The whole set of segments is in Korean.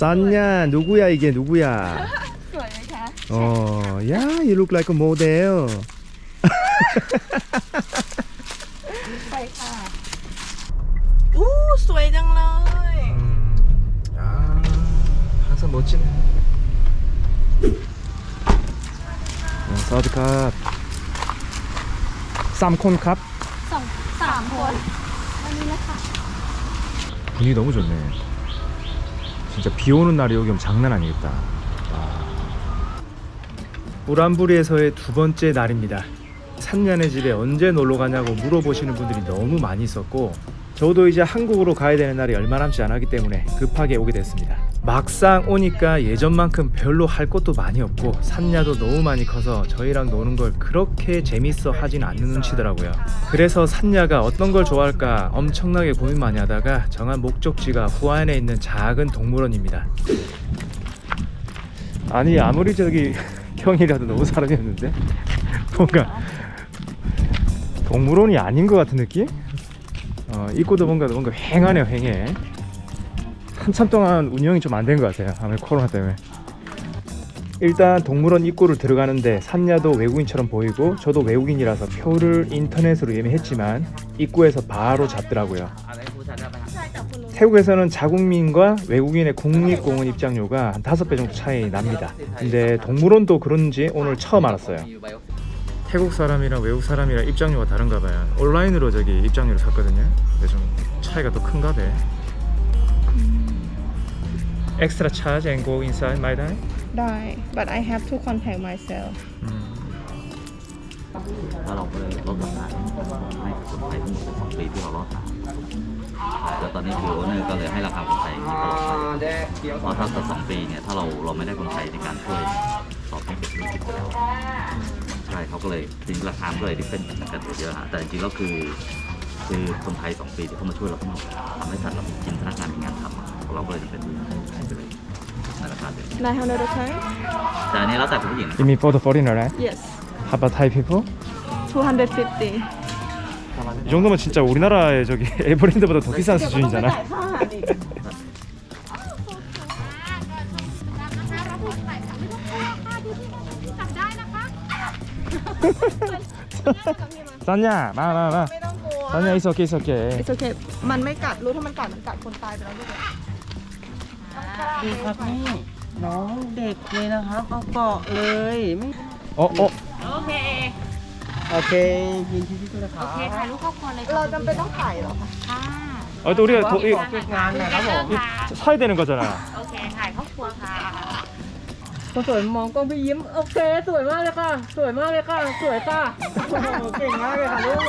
쌌냐 누구야 이게 누구야 สวยไหมคะ 어, 야, you look like a model. ไปค่ะ อู้สวยจังเลย 음, 야, 항상 멋지네. 어, 사드캅. 쌈콘캅. สองสามคนวันนี้นะคะ 분위기 너무 좋네. 진짜 비 오는 날에 여기 오면 장난 아니겠다. 우란부리에서의 두 번째 날입니다. 산년의 집에 언제 놀러 가냐고 물어보시는 분들이 너무 많이 있었고 저도 이제 한국으로 가야 되는 날이 얼마 남지 않았기 때문에 급하게 오게 됐습니다. 막상 오니까 예전만큼 별로 할 것도 많이 없고 산야도 너무 많이 커서 저희랑 노는 걸 그렇게 재밌어 하진 않는 눈치더라고요. 그래서 산야가 어떤 걸 좋아할까 엄청나게 고민 많이 하다가 정한 목적지가 후안에 있는 작은 동물원입니다. 아니 아무리 저기 형이라도 너무 사람이 없는데 뭔가 동물원이 아닌 것 같은 느낌? 어, 입구도 뭔가 뭔가 휑하네요 휑해 한참 동안 운영이 좀 안 된 것 같아요 아무래도 코로나 때문에 일단 동물원 입구를 들어가는데 산야도 외국인처럼 보이고 저도 외국인이라서 표를 인터넷으로 예매했지만 입구에서 바로 잡더라고요 태국에서는 자국민과 외국인의 국립공원 입장료가 한 다섯 배 정도 차이 납니다. 근데 동물원도 그런지 오늘 처음 알았어요. 태국 사람이랑 외국 사람이랑 입장료가 다른가 봐요. 온라인으로 저기 입장료를 샀거든요. 근데 좀 차이가 더 큰가 봐. Extra charge and go inside my time? ได้ but I have to contact myself ถ้าเราก็เลยลดราคาให้กับคนไทยทั้งหมดในสองปีที่เรารอดตามแล้วตอนนี้คือโอเนอร์ก็เลยให้ราคาคนไทยอย่างนี้ตลอดไปเพราะถ้าเกิดสองปีเนี่ยถ้าเราเราไม่ได้คนไทยในการช่วยสอบให้เก็บธุรกิจแล้วใช่เขาก็เลยจริงราคาก็เลยดิเฟนกันกันเยอะฮะแต่จริงๆแล้วคือคือคนไทยสองปีที่เขามาช่วยเราทั้งหมดทำให้ทันเรามีจินตนาการในงานทำอะเราก็เลยจะเป็น 900 Thai. แต่อันนี้แล้วแต่ผู้หญิง You mean for the foreigner, right? Yes. How about Thai people? 250. 이 정도면 진짜 우리나라의 저기 에버랜드보다 더 비싼 수준이잖아. จับได้นะคะ 싼냐? 마마마. ไม่ต้องกลัว 싼냐? 있어, 있어, 있어. It's okay มันไม่กัด รู้ถ้ามันกัด มันกัดคนตายไปแล้วด้วย ดีครับนี่ น้องเด็กเลยนะครับเอาเกาะเลยไม่ 어, 어. โอเคโอเคยินดีที่ด้วยนะครับ ถ่ายรูปครอบครัวเลย เราจำเป็นต้องถ่ายเหรอคะ ค่ะ 아, 또 우리가 도, 이, ขอเก็บงานหนะครับผม 이 사야 되는 거잖아. โอเค ถ่ายครอบครัวค่ะ คนสวยมองกล้องพี่ยิ้ม โอเค สวยมากเลยค่ะ สวยมากเลยค่ะ สวยค่ะโอ้โหเก่งมากเลยค่ะลูก ไม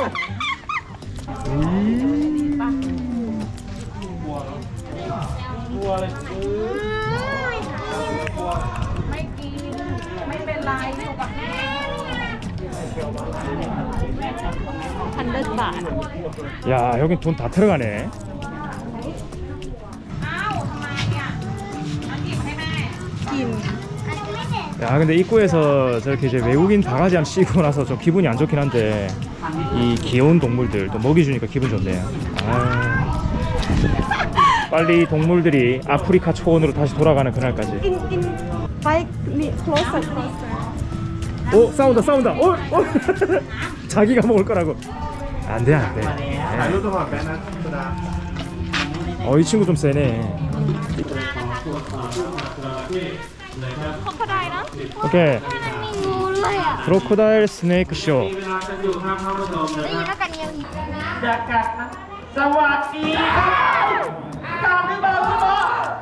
่ ไม่เป็นไร อยู่กับแม่พันเดอร์บาท 야, 여긴 돈 다 들어가네. อ้าวทำไมอ่ะมาหยิบให้แม่ กิน 야, 근데 입구에서 저렇게 이제 외국인 바가지 안 씌고 나서 좀 기분이 안 좋긴 한데 이 귀여운 동물들 또 먹이 주니까 기분 좋네요. 아. 빨리 동물들이 아프리카 초원으로 다시 돌아가는 그날까지. กินกินไปนี่ closer closer 어, 싸운다, 싸운다. 어, 어. 자기가 먹을 거라고. 안 돼, 안 돼. 어, 이 친구 좀 세네. เขาก็ได้นะ 오케이. มันมีงูเลยอ่ะ 크로코다일 스네이크 쇼. ได้ยินแล้วกันยัง สวัสดีครับตามพี่บอลพี่บอลตาม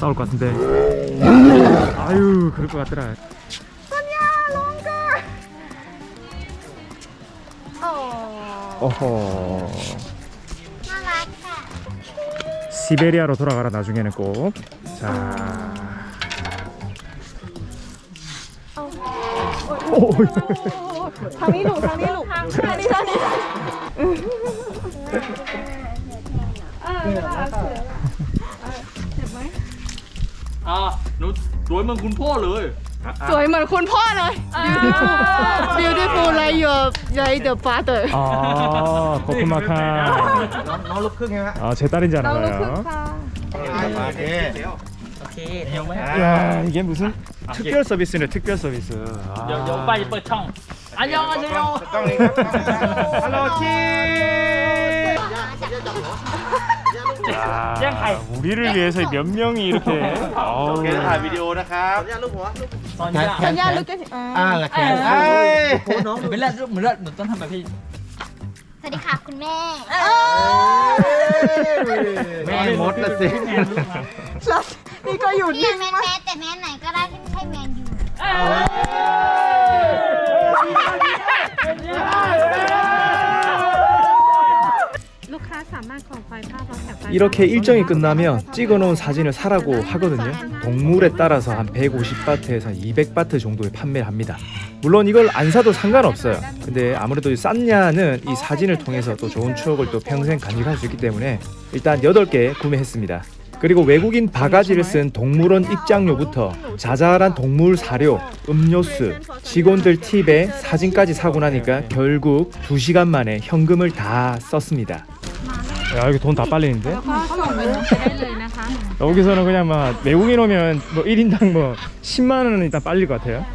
싸울 것 같은데. 아유 그럴 것 같더라. 어허. 시베리아로 돌아가라 나중에는 꼭자. 오, 장인호, 장인호. 장인호. 아, 알았어요. ออเสือ อ่าหนูสวยเหมือนคุณพ่อเลย สวยเหมือนคุณพ่อเลย beautiful beautiful like your like the father 아, 코코마카. น้องลูกครึ่งใช่ไหม 아, 제 딸인지 น้อง 아나 ลูกครึ่ง 봐요. ค่ะ โอเค โอเคเดี๋ยวไหม 야, 이게 무슨 특별 서비스네, 특별 서비스. เดี๋ยวเดี๋ยวไปเปิดช่องอันยองอันยอง ต้องนี้ครับฮัลโหลคิ 야, 우리를 위해서 몇 명이 이렇게. โอเคถ่ายวิดีโอนะครับ ตอนนี้ สัญญาลูกแกสิอ่า อ่าละแขนเอ้ย โค้น้องเป็นแรกเหมือนแรกหนูต้องทำแบบพี่ สวัสดีค่ะคุณแม่ แม่มดละสิ นี่ก็อยู่ เรีย นิ่ ก ง แมน มา แม ก นแต่แมนไหนก็ได้ที่ไม่ใช่แมนยู ลูกค้าสามารถขอไ 이렇게 일정이 끝나면 찍어놓은 사진을 사라고 하거든요. 동물에 따라서 한 150바트에서 200바트 정도에 판매를 합니다. 물론 이걸 안 사도 상관없어요. 근데 아무래도 이 싼냐는 이 사진을 통해서 또 좋은 추억을 또 평생 간직할 수 있기 때문에 일단 8개 구매했습니다. 그리고 외국인 바가지를 쓴 동물원 입장료부터 자잘한 동물 사료, 음료수, 직원들 팁에 사진까지 사고 나니까 결국 2시간 만에 현금을 다 썼습니다. 야 여기 돈 다 빨리는데? แล้วก็ส่งเงินไปได้เลยนะคะ 여기서는 그냥 막 외국인 오면 뭐 1인당 뭐 10만 원은 일단 빨릴 것 같아요.